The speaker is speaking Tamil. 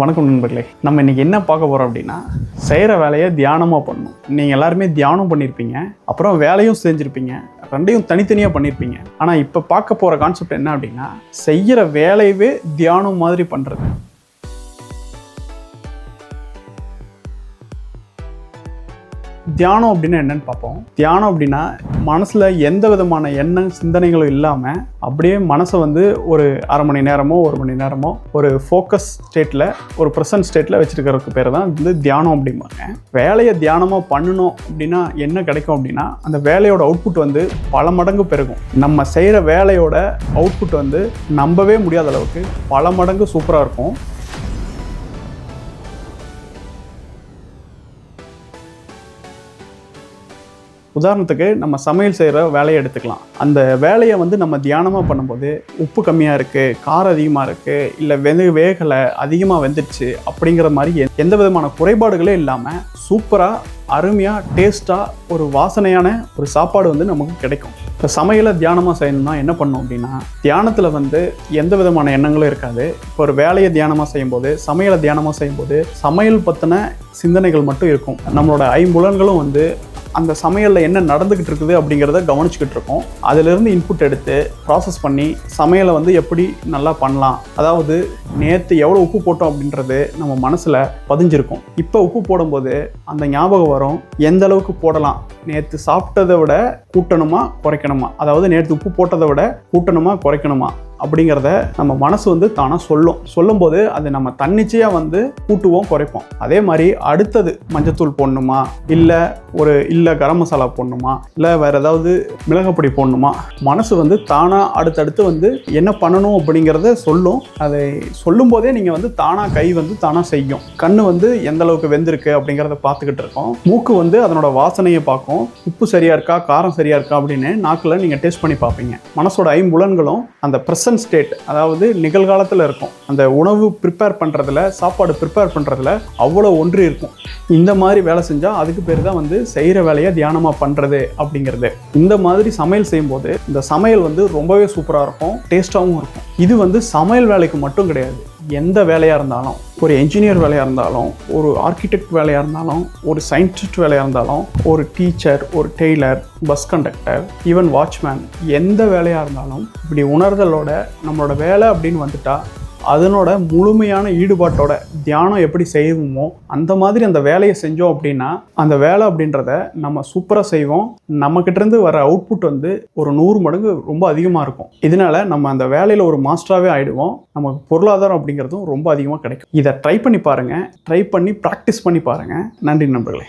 வணக்கம் நண்பர்களே. நம்ம இன்றைக்கி என்ன பார்க்க போகிறோம் அப்படின்னா செய்கிற வேலையை தியானமாக பண்ணணும். நீங்கள் எல்லாருமே தியானம் பண்ணியிருப்பீங்க அப்புறம் வேலையும் செஞ்சுருப்பீங்க ரெண்டையும் தனித்தனியாக பண்ணியிருப்பீங்க ஆனால் இப்போ பார்க்க போகிற கான்செப்ட் என்ன அப்படின்னா செய்கிற வேலையவே தியானம் மாதிரி பண்ணுறது தியானம் அப்படின்னா என்னன்னு பார்ப்போம். தியானம் அப்படின்னா மனசில் எந்த விதமான எண்ணம் சிந்தனைகளும் இல்லாமல் அப்படியே மனசை வந்து ஒரு அரை மணி நேரமோ ஒரு மணி நேரமோ ஒரு ஃபோக்கஸ் ஸ்டேட்டில் ஒரு ப்ரெசன்ட் ஸ்டேட்டில் வச்சுருக்கிறதுக்கு பேர் தான் வந்து தியானம் அப்படிம்பாங்க. வேலையை தியானமாக பண்ணணும் அப்படின்னா என்ன கிடைக்கும் அப்படின்னா அந்த வேலையோட அவுட்புட் வந்து பல மடங்கு பெருகும். நம்ம செய்கிற வேலையோட அவுட்புட் வந்து நம்பவே முடியாத அளவுக்கு பல மடங்கு சூப்பராக இருக்கும். உதாரணத்துக்கு நம்ம சமையல் செய்கிற வேலையை எடுத்துக்கலாம். அந்த வேலையை வந்து நம்ம தியானமாக பண்ணும்போது உப்பு கம்மியாக இருக்குது காரம் அதிகமாக இருக்குது இல்லை வெந்து வேகலை அதிகமாக வெந்துடுச்சு அப்படிங்கிற மாதிரி எந்த விதமான குறைபாடுகளே இல்லாமல் சூப்பராக அருமையாக டேஸ்ட்டாக ஒரு வாசனையான ஒரு சாப்பாடு வந்து நமக்கு கிடைக்கும். இப்போ சமையலை தியானமாக செய்யணும்னா என்ன பண்ணும் அப்படின்னா தியானத்தில் வந்து எந்த விதமான எண்ணங்களும் இருக்காது. இப்போ ஒரு வேலையை தியானமாக செய்யும்போது சமையலை தியானமாக செய்யும்போது சமையல் பற்றின சிந்தனைகள் மட்டும் இருக்கும். நம்மளோட ஐம்புலன்களும் வந்து அந்த சமையலில் என்ன நடந்துக்கிட்டு இருக்குது அப்படிங்கிறத கவனிச்சுக்கிட்டு இருக்கோம். அதிலிருந்து இன்புட் எடுத்து ப்ராசஸ் பண்ணி சமையலை வந்து எப்படி நல்லா பண்ணலாம். அதாவது நேற்று எவ்வளோ உப்பு போட்டோம் அப்படின்றது நம்ம மனசில் பதிஞ்சிருக்கும். இப்போ உப்பு போடும்போது அந்த ஞாபகம் வரும். எந்த அளவுக்கு போடலாம்? நேற்று சாப்பிட்டதை விட கூட்டணுமா குறைக்கணுமா? அதாவது நேற்று உப்பு போட்டதை விட கூட்டணுமா குறைக்கணுமா? அப்படிங்கிறத நம்ம மனசு வந்து தானாக சொல்லும். சொல்லும்போது அது நம்ம தன்னிச்சையாக வந்து கூட்டுவோம் குறைப்போம். அதே மாதிரி அடுத்தது மஞ்சத்தூள் போடணுமா? இல்லை ஒரு இல்லை கரம் மசாலா போடணுமா? இல்லை வேறு ஏதாவது மிளகுப்பொடி போடணுமா? மனசு வந்து தானாக அடுத்தடுத்து வந்து என்ன பண்ணணும் அப்படிங்கிறத சொல்லும். அதை சொல்லும்போதே நீங்கள் வந்து தானாக கை வந்து தானாக செய்யும். கண் வந்து எந்த அளவுக்கு வெந்திருக்கு அப்படிங்கிறத பார்த்துக்கிட்டு இருக்கோம். மூக்கு வந்து அதனோட வாசனையை பார்க்கும். உப்பு சரியாக இருக்கா? காரம் சரியாக இருக்கா? அப்படின்னு நாக்கில் நீங்கள் டேஸ்ட் பண்ணி பார்ப்பீங்க. மனசோட ஐம்புலன்களும் அந்த ப்ரெசன்ட் ஸ்டேட் அதாவது நிகழ்காலத்தில் இருக்கும். அந்த உணவு ப்ரிப்பேர் பண்ணுறதுல சாப்பாடு ப்ரிப்பேர் பண்ணுறதுல அவ்வளோ ஒன்று இருக்கும். இந்த மாதிரி வேலை செஞ்சால் அதுக்கு பேர் தான் வந்து செய்கிற வேலையை தியானமாக பண்ணுறது அப்படிங்கிறது. இந்த மாதிரி சமையல் செய்யும்போது இந்த சமையல் வந்து ரொம்பவே சூப்பராக இருக்கும் டேஸ்ட்டாகவும் இருக்கும். இது வந்து சமையல் வேலைக்கு மட்டும் கிடையாது. எந்த வேலையாக இருந்தாலும் ஒரு என்ஜினியர் வேலையாக இருந்தாலும் ஒரு ஆர்கிடெக்ட் வேலையாக இருந்தாலும் ஒரு சயின்டிஸ்ட் வேலையாக இருந்தாலும் ஒரு டீச்சர் ஒரு tailor bus conductor even watchman எந்த வேலையாக இருந்தாலும் இப்படி உணர்தலோட நம்மளோட வேலை அப்படின்னு வந்துட்டால் அதனோட முழுமையான ஈடுபாட்டோட தியானம் எப்படி செய்வோமோ அந்த மாதிரி அந்த வேலையை செஞ்சோம் அப்படின்னா அந்த வேலை அப்படின்றத நம்ம சூப்பராக செய்வோம். நம்மக்கிட்டேருந்து வர அவுட்புட் வந்து ஒரு நூறு மடங்கு ரொம்ப அதிகமாக இருக்கும். இதனால நம்ம அந்த வேலையில் ஒரு மாஸ்டராகவே ஆகிடுவோம் நமக்கு பொருளாதாரம் அப்படிங்கிறதும் ரொம்ப அதிகமாக கிடைக்கும். இதை ட்ரை பண்ணி பாருங்கள் ட்ரை பண்ணி ப்ராக்டிஸ் பண்ணி பாருங்கள் நன்றி நண்பர்களே.